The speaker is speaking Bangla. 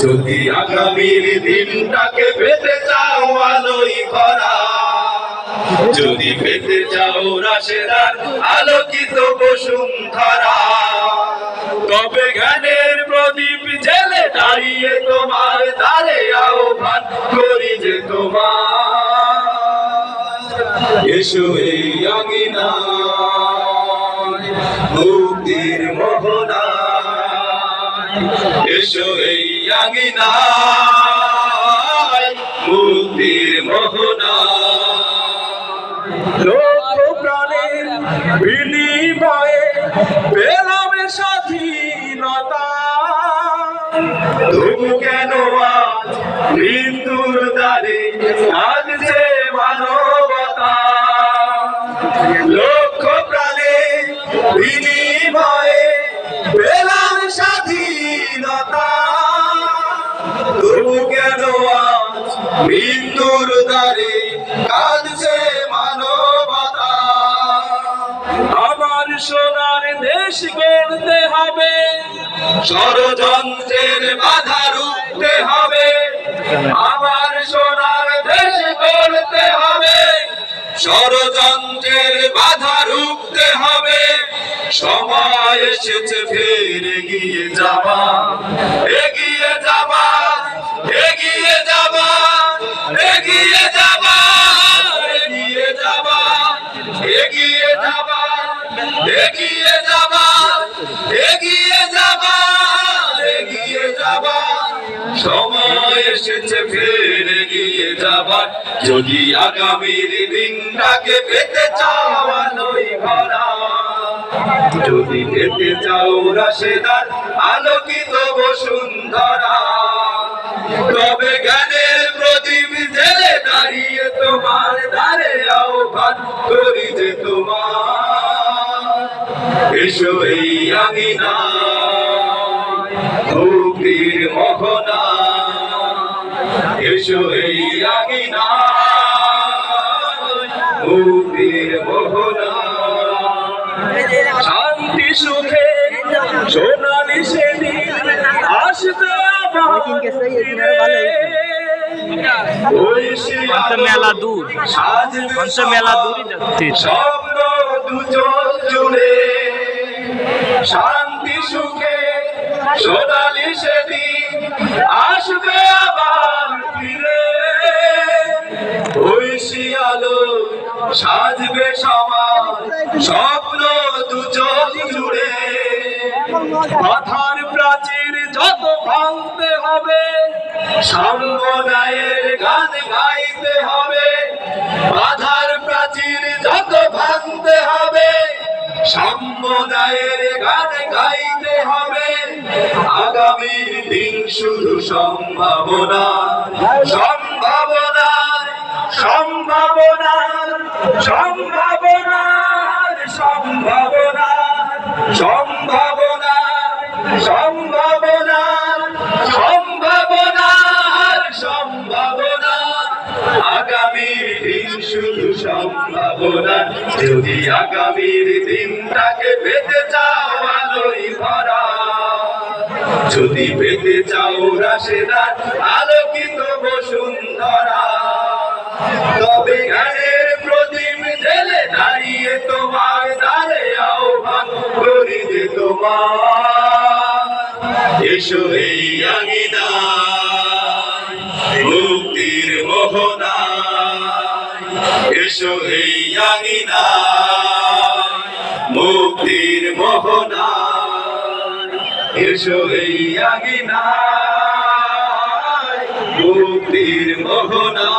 যদি আগামীর দিনটাকে পেতে চাও আলোই ভরা। যদি পেতে চাও রাশেদার আলোকিত বসুন্ধরা। তবে জ্ঞানের প্রদীপ জেলে দাঁড়িয়ে তোমার দ্বারে আহ্বান করি যে তোমার। এসো এই আঙিনা মুক্তির মোহনা এসো এই আঙিনা মুক্তির মোহনা। প্রাণের বিনিময়ে পেলাম স্বাধীনতা। কেন আজ দ্বারে আজ মানবতা। মৃত্যুর দ্বারে কাঁদছে মানবতা। আমার সোনার দেশ গড়তে হবে, ষড়যন্ত্রের বাধা রুখতে হবে। আমার সোনার দেশ করতে হবে, ষড়যন্ত্রের বাধা রুখতে হবে। সময় এসেছে, ফের এগিয়ে যাবা এগিয়ে এগিয়ে এগিয়ে এগিয়ে সময় এসেছে, ফের এগিয়ে যাবার। যদি আগামীর দিনটাকে পেতে চাও আলোয় ভরা, যদি পেতে চাও রাশেদার, আলোকিত বসুন্ধরা, তবে জ্ঞানের এসো এই আমি না। ভক্তির মোহনা। এসো এই আমি না। ভক্তির মোহনা। শান্তি সুখে সোনালি সেদিন আসবে মেলা দূর। মেলা দূর শান্তি, সুখে সোনালি সেদিন আসবে আবার ফিরে। ওই শিয়ালো সাজবে সমাজ স্বপ্ন দুজন জুড়ে। মাথার প্রাচীর যত ভাঙতে হবে সাম্যদায়ের গান গাইতে হবে। বাধার প্রাচীর যত ভাঙতে হবে সাম্যদায়ের গান গাইতে হবে। আগামীর দিন শুধু সম্ভাবনা সম্ভাবনা সম্ভাবনা সম্ভাবনা সম্ভাবনা সম্ভাবনা সম্ভাবনা সম্ভাবনা সম্ভাবনা। আগামীর দিন শুধু সম্ভাবনা যদি আগামীর দিনটাকে পেতে চাও, আলোই ভরা। যদি পেতে চাও রাশেদার, আলোকিত বসুন্ধরা তবে জ্ঞানের প্রদীপ জেলে দাঁড়িয়ে তোমার দ্বারে আহ্বান করি যে তোমার। এসো এই আঙিনা মুক্তির মোহনা এসো হে আঙিনা মুক্তির মোহনা এসো এই আঙিনা মুক্তির মোহনা